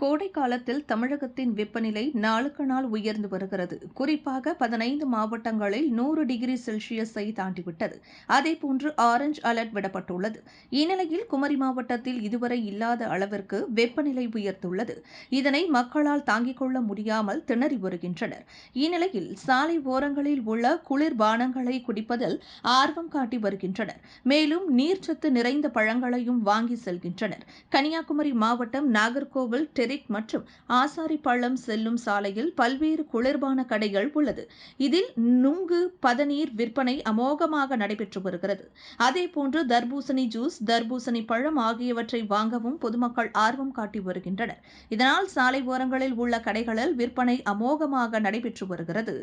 கோடை காலத்தில் தமிழகத்தின் வெப்பநிலை நாளுக்கு நாள் உயர்ந்து வருகிறது. குறிப்பாக பதினைந்து மாவட்டங்களில் நூறு டிகிரி செல்சியஸை தாண்டிவிட்டது. அதேபோன்று ஆரஞ்ச் அலர்ட் விடப்பட்டுள்ளது. இந்நிலையில் குமரி மாவட்டத்தில் இதுவரை இல்லாத அளவிற்கு வெப்பநிலை உயர்ந்துள்ளது. இதனை மக்களால் தாங்கிக் கொள்ள முடியாமல் திணறி வருகின்றனர். இந்நிலையில் சாலை ஓரங்களில் உள்ள குளிர்பானங்களை குடிப்பதில் ஆர்வம் காட்டி வருகின்றனர். மேலும் நீர்ச்சத்து நிறைந்த பழங்களையும் வாங்கி செல்கின்றனர். கன்னியாகுமரி மாவட்டம் நாகர்கோவில் டெரிக் மற்றும் ஆசாரிப்பள்ளம் செல்லும் சாலையில் பல்வேறு குளிர்பான கடைகள் உள்ளது. இதில் நுங்கு பதநீர் விற்பனை அமோகமாக நடைபெற்று வருகிறது. அதேபோன்று தர்பூசணி ஜூஸ் தர்பூசணி பழம் ஆகியவற்றை வாங்கவும் பொதுமக்கள் ஆர்வம் காட்டி வருகின்றனர். இதனால் சாலை ஓரங்களில் உள்ள கடைகளில் விற்பனை அமோகமாக நடைபெற்று வருகிறது.